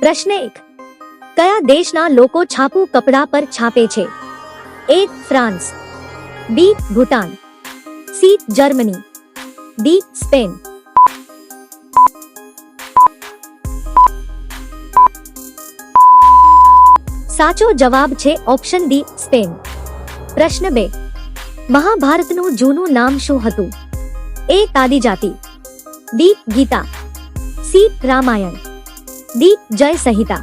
प्रश्न एक क्या देश ना लोको छापू कपड़ा पर छापे छे A France B Bhutan C Germany D Spain साचो जवाब छे ऑप्शन डी स्पेन प्रश्न बे महाभारत नु जूनू नाम शु हतु ए आदि जाति बी गीता सी रामायण દી જય સંહિતા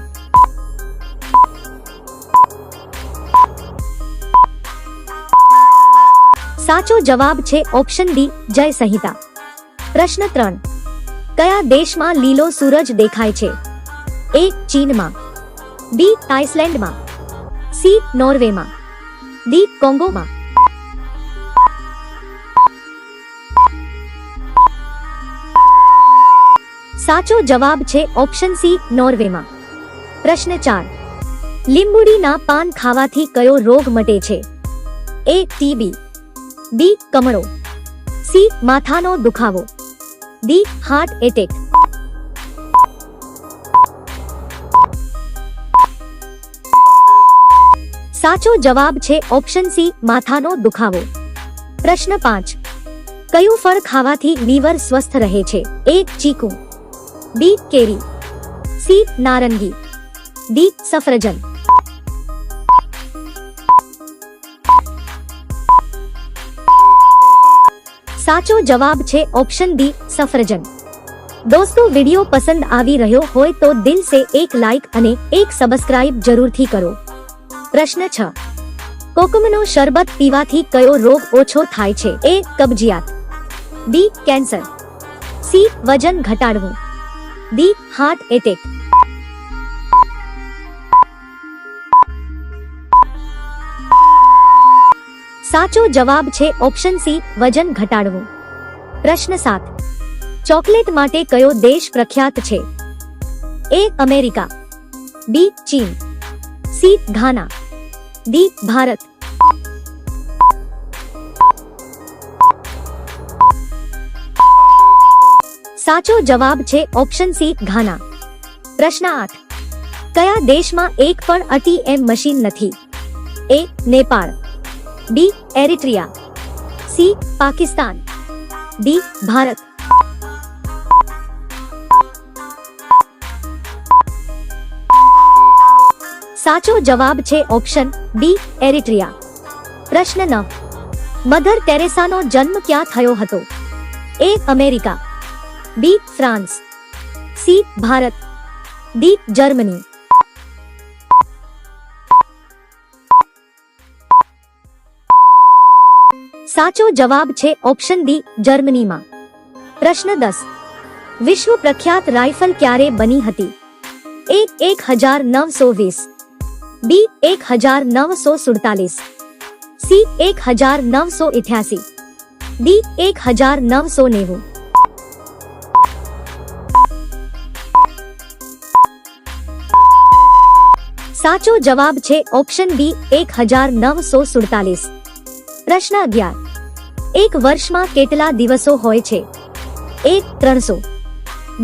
સાચો જવાબ છે ઓપ્શન ડી જય સંહિતા પ્રશ્ન ત્રણ કયા દેશમાં લીલો સૂરજ દેખાય છે એ ચીનમાં બી આઇસલેન્ડમાં સી નોર્વેમાં ડી કોંગોમાં સાચો જવાબ છે ઓપ્શન સી નોર્વેમાં પ્રશ્ન ચાર લીંબુડીના પાન ખાવાથી કયો રોગ મટે છે એ ટીબી બી કમળો સી માથાનો દુખાવો ડી હાર્ટ એટેક સાચો જવાબ છે ઓપ્શન સી માથાનો દુખાવો પ્રશ્ન પાંચ કયું ફળ ખાવાથી લીવર સ્વસ્થ રહે છે એ ચીકું डी केरी सी नारंगी डी सफरजन साचो जवाब छे ऑप्शन डी सफरजन दोस्तों वीडियो पसंद आवी रहयो होए तो दिल से एक लाइक अने एक सब्सक्राइब जरूर थी करो प्रश्न छ कोकमनो शरबत पीवा थी कयो रोग ओछो थाई छे ए कब्जियात बी कैंसर सी वजन घटाड़वू दी हार्ट अटैक साचो जवाब छे ऑप्शन सी वजन घटाड़व प्रश्न सात चॉकलेट माटे कयो देश प्रख्यात छे ए अमेरिका बी चीन सी घाना दी भारत साचो जवाब छे ऑप्शन सी घाना प्रश्न आठ कया देश में एक पर अटीएम मशीन नथी A Nepal B Eritrea C Pakistan D Bharat साचो जवाब छे ऑप्शन बी एरिट्रिया प्रश्न नौ मदर टेरेसा नो जन्म क्या थयो हतो A America B France C Bharat D Germany साचो जवाब छे ऑप्शन डी जर्मनी मा प्रश्न दस विश्व प्रख्यात राइफल क्यारे बनी हती ए एक हजार नौ सौ बीस बी एक हजार नौ सौ सुड़तालीस सी एक हजार नौ सौ इतिहासी डी एक हजार नौ सौ नेहू સાચો જવાબ છે ઓપ્શન B 1947 પ્રશ્ન 11 એક વર્ષમાં કેટલા દિવસો હોય છે A 300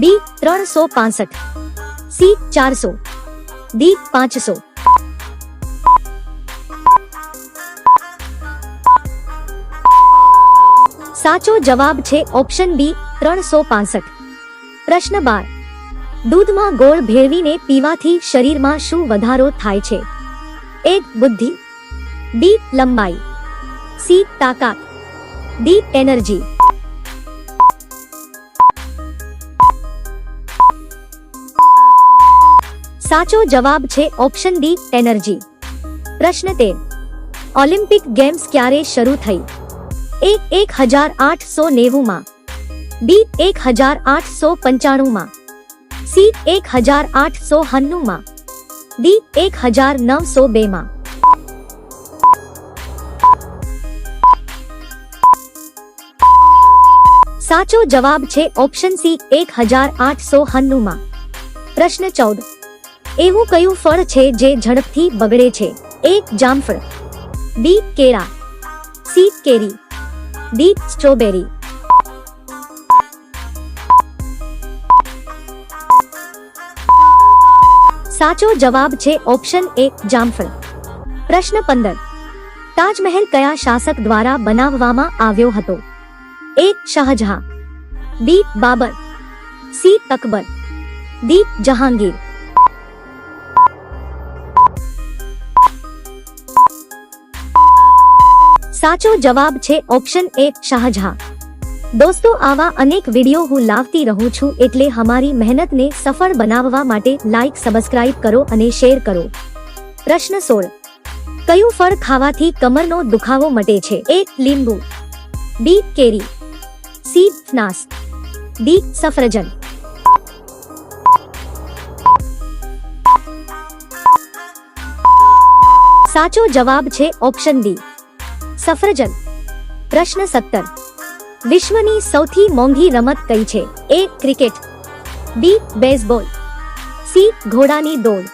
B 365 C 400 D 500 સાચો જવાબ છે ઓપ્શન B 365 પ્રશ્ન 12 दूध मा गोल भेळवी ने पीवा थी शरीर मा शु वधारो थाय छे एक बुद्धि बी लंबाई सी ताकत डी एनर्जी साचो जवाब छे ऑप्शन डी एनर्जी प्रश्न तेर ओलिंपिक गेम्स क्यारे शुरू थई एक एक हजार आठ सौ नेवु मा बी एक हजार आठ सौ पंचाणु मा सी एक हजार आठ सौ हनुमा डी एक हजार नौ सौ बेमा साचो जवाब छे ऑप्शन सी एक हजार आठ सौ हनुमा प्रश्न चौदह एवं क्यू फल छे जे झड़प थी बगड़े छे एक जामफल बी केरा सी केरी डी स्ट्रॉबेरी સાચો જવાબ છે ઓપ્શન 1 જામફળ પ્રશ્ન 15 તાજમહેલ કયા શાસક દ્વારા બનાવવામાં આવ્યો હતો A Shahjahan B Babur C Akbar D Jahangir સાચો જવાબ છે ઓપ્શન 1 શાહજહાં દોસ્તો આવા અનેક વિડીયો હું લાવતી રહું છું એટલે અમારી મહેનતને સફળ બનાવવા માટે લાઇક સબસ્ક્રાઇબ કરો અને શેર કરો પ્રશ્ન સોળ કયું ફળ ખાવાથી કમરનો દુખાવો મટે છે એક લીંબુ બી કેરી સી ફનાસ ડી સફરજન સાચો જવાબ છે ઓપ્શન ડી સફરજન પ્રશ્ન સત્તર વિશ્વની સૌથી મોંઘી રમત કઈ છે A cricket B baseball C ઘોડાની દોડ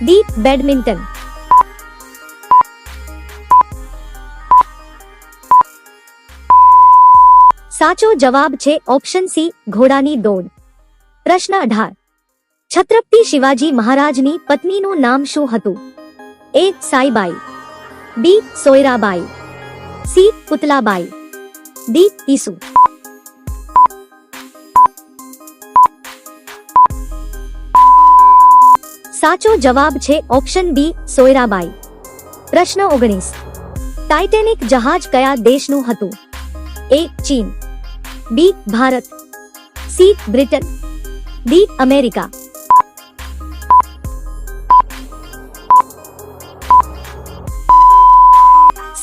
ડી બેડમિન્ટન સાચો જવાબ છે ઓપ્શન સી ઘોડાની દોડ પ્રશ્ન અઢાર છત્રપતિ શિવાજી મહારાજની પત્નીનું નામ શું હતું એ સાઈબાઈ બી સોયરાબાઈ સી પુતલાબાઈ ડી ઈસુ સાચો જવાબ છે ઓપ્શન બી સોયરાબાઈ પ્રશ્ન ઓગણીસ ટાઇટેનિક જહાજ કયા દેશનું હતું એ ચીન B Bharat C Britain D America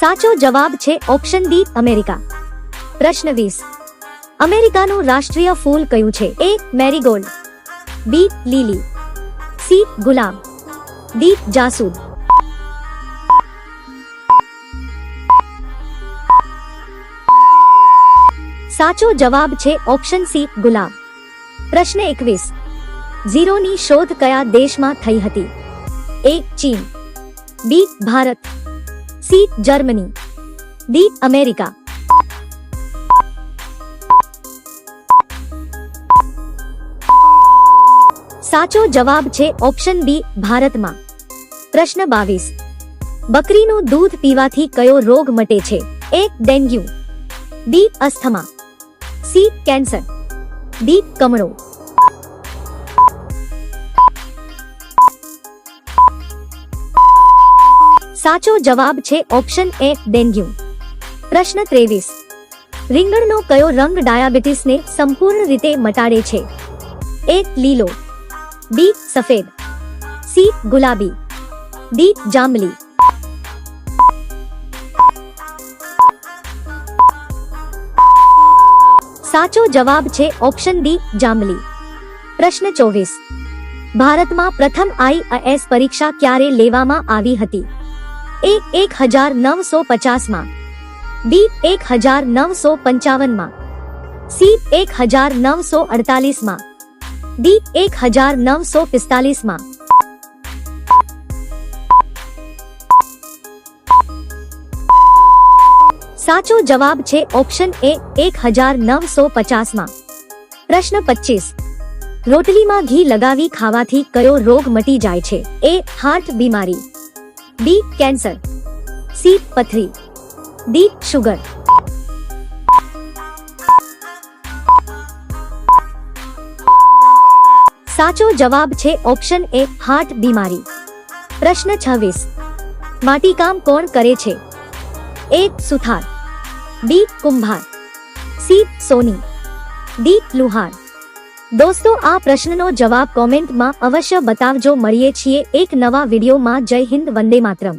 સાચો જવાબ છે ઓપ્શન ડી અમેરિકા પ્રશ્ન વીસ અમેરિકાનું રાષ્ટ્રીય ફૂલ કયું છે A marigold B lily C gulab D જાસૂદ સાચો જવાબ છે ઓપ્શન સી ગુલાબ પ્રશ્ન એકવીસ ઝીરોની શોધ કયા દેશમાં થઈ હતી એ ચીન B Bharat C Germany D America સાચો જવાબ છે ઓપ્શન બી ભારતમાં પ્રશ્ન બાવીસ બકરીનું દૂધ પીવાથી કયો રોગ મટે છે A dengue B asthma C cancer D કમળો સાચો જવાબ છે ઓપ્શન એ ડેન્ગ્યુ પ્રશ્ન ત્રેવીસ રીંગણનો કયો રંગ ડાયાબિટીસને સંપૂર્ણ રીતે મટાડે છે એક લીલો बी सफेद सी गुलाबी डी जामली साचो जवाब छे ऑप्शन डी जामली प्रश्न 24 भारत में प्रथम आई एस परीक्षा क्या लेवामा आवी हती ए एक हजार नौ सौ पचास मा बी एक हजार नौ सौ पंचावन मा सी एक हजार नौ सौ अड़तालीस मा ડી એક હજાર નવસો પિસ્તાલીસમાં સાચો જવાબ છે ઓપ્શન એ એક હજાર નવસો પચાસમાં પ્રશ્ન પચીસ રોટલીમાં ઘી લગાવી ખાવાથી કયો રોગ મટી જાય છે એ હાર્ટ બીમારી બી કેન્સર સી પથરી ડી શુગર સાચો જવાબ છે ઓપ્શન એ હાર્ટ બીમારી પ્રશ્ન છવ્વીસ માટીકામ કોણ કરે છે એ સુથાર બી કુંભાર સી સોની ડી લુહાર દોસ્તો આ પ્રશ્નનો જવાબ કોમેન્ટમાં અવશ્ય બતાવજો મળીએ છીએ એક નવા વિડીયોમાં જય હિન્દ વંદે માતરમ